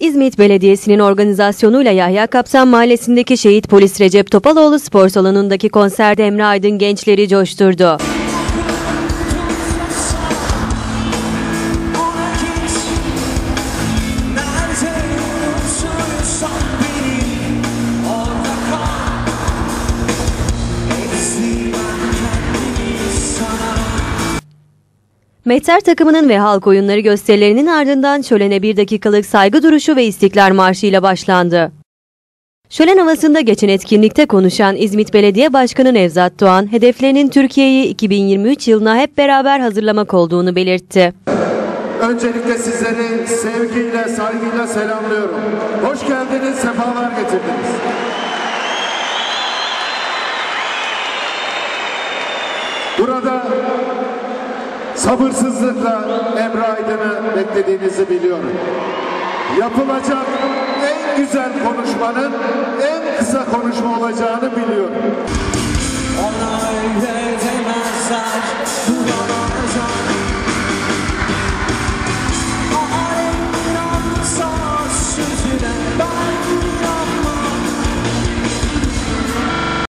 İzmit Belediyesi'nin organizasyonuyla Yahya Kaptan Mahallesi'ndeki şehit polis Recep Topaloğlu spor salonundaki konserde Emre Aydın gençleri coşturdu. Mehter takımının ve halk oyunları gösterilerinin ardından şölene bir dakikalık saygı duruşu ve istiklal marşı ile başlandı. Şölen havasında geçen etkinlikte konuşan İzmit Belediye Başkanı Nevzat Doğan, hedeflerinin Türkiye'yi 2023 yılına hep beraber hazırlamak olduğunu belirtti. Öncelikle sizleri sevgiyle, saygıyla selamlıyorum. Hoş geldiniz, sefalar getirdiniz. Burada sabırsızlıkla Emre Aydın'ı beklediğinizi biliyorum. Yapılacak en güzel konuşmanın en kısa konuşma olacağını biliyorum.